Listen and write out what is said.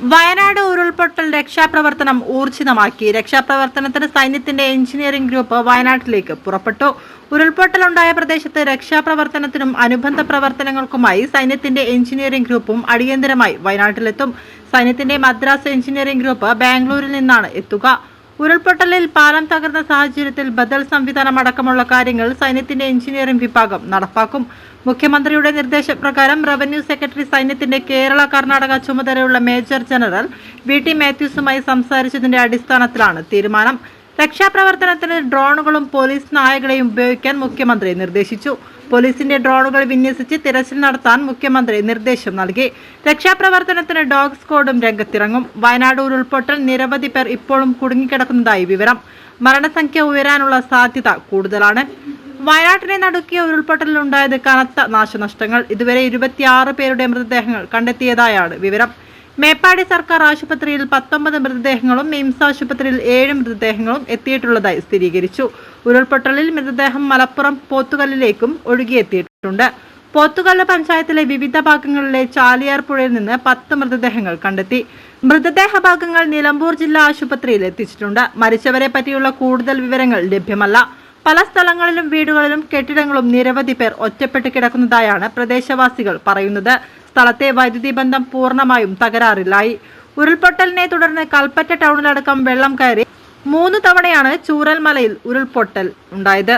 വയനാട് ഉരുൾപൊട്ടൽ രക്ഷാപ്രവർത്തനം ഊർജിതമാക്കി. രക്ഷാപ്രവർത്തനത്തിന് സൈന്യത്തിന്റെ എഞ്ചിനീയറിംഗ് ഗ്രൂപ്പ് വയനാട്ടിലേക്ക് പുറപ്പെട്ടു. ഉരുൾപൊട്ടലുണ്ടായ പ്രദേശത്ത് രക്ഷാപ്രവർത്തനത്തിനും അനുബന്ധ പ്രവർത്തനങ്ങൾക്കുമായി സൈന്യത്തിന്റെ എഞ്ചിനീയറിംഗ് ഗ്രൂപ്പും അടിയന്തരമായി വയനാട്ടിലെത്തും. സൈന്യത്തിന്റെ മദ്രാസ് എഞ്ചിനീയറിംഗ് ഗ്രൂപ്പ് ബാംഗ്ലൂരിൽ നിന്നാണ് എത്തുക. ഉരുൾപൊട്ടലിൽ പാലം തകർന്ന സാഹചര്യത്തിൽ ബദൽ സംവിധാനം അടക്കമുള്ള കാര്യങ്ങൾ സൈന്യത്തിന്റെ എഞ്ചിനീയറിംഗ് വിഭാഗം നടപ്പാക്കും. മുഖ്യമന്ത്രിയുടെ നിർദ്ദേശപ്രകാരം റവന്യൂ സെക്രട്ടറി സൈന്യത്തിന്റെ കേരള കർണാടക ചുമതലയുള്ള മേജർ ജനറൽ വി ടി മാത്യൂസുമായി സംസാരിച്ചതിന്റെ അടിസ്ഥാനത്തിലാണ് തീരുമാനം. രക്ഷാപ്രവർത്തനത്തിന് ഡ്രോണുകളും പോലീസ് നായകളെയും ഉപയോഗിക്കാൻ മുഖ്യമന്ത്രി നിർദ്ദേശിച്ചു. പോലീസിന്റെ ഡ്രോണുകൾ വിന്യസിച്ച് തിരച്ചിൽ നടത്താൻ മുഖ്യമന്ത്രി നിർദ്ദേശം നൽകി. രക്ഷാപ്രവർത്തനത്തിന് ഡോഗ് സ്ക്വാഡും രംഗത്തിറങ്ങും. വയനാട് ഉരുൾപൊട്ടൽ നിരവധി പേർ ഇപ്പോഴും കുടുങ്ങിക്കിടക്കുന്നതായി വിവരം. മരണസംഖ്യ ഉയരാനുള്ള സാധ്യത കൂടുതലാണ്. വയനാട്ടിനെ നടുക്കിയ ഉരുൾപൊട്ടലിലുണ്ടായത് കനത്ത നാശനഷ്ടങ്ങൾ. ഇതുവരെ ഇരുപത്തിയാറ് പേരുടെ മൃതദേഹങ്ങൾ കണ്ടെത്തിയതായാണ് വിവരം. മേപ്പാടി സർക്കാർ ആശുപത്രിയിൽ പത്തൊമ്പത് മൃതദേഹങ്ങളും മിംസ് ആശുപത്രിയിൽ ഏഴ് മൃതദേഹങ്ങളും എത്തിയിട്ടുള്ളതായി സ്ഥിരീകരിച്ചു. ഉരുൾപൊട്ടലിൽ മൃതദേഹം മലപ്പുറം പോത്തുകല്ലിലേക്കും ഒഴുകിയെത്തിയിട്ടുണ്ട്. പോത്തുകല്ല് പഞ്ചായത്തിലെ വിവിധ ഭാഗങ്ങളിലെ ചാലിയാർ പുഴയിൽ നിന്ന് പത്ത് മൃതദേഹങ്ങൾ കണ്ടെത്തി. മൃതദേഹ ഭാഗങ്ങൾ നിലമ്പൂർ ജില്ലാ ആശുപത്രിയിൽ എത്തിച്ചിട്ടുണ്ട്. മരിച്ചവരെ പറ്റിയുള്ള കൂടുതൽ വിവരങ്ങൾ ലഭ്യമല്ല. പല സ്ഥലങ്ങളിലും വീടുകളിലും കെട്ടിടങ്ങളും നിരവധി പേർ ഒറ്റപ്പെട്ട് കിടക്കുന്നതായാണ് പ്രദേശവാസികൾ പറയുന്നത്. സ്ഥലത്തെ വൈദ്യുതി ബന്ധം പൂർണമായും തകരാറിലായി. ഉരുൾപൊട്ടലിനെ തുടർന്ന് കൽപ്പറ്റ ടൗണിലടക്കം വെള്ളം കയറി മൂന്ന് തവണയാണ് ചൂരൽമലയിൽ ഉരുൾപൊട്ടൽ ഉണ്ടായത്.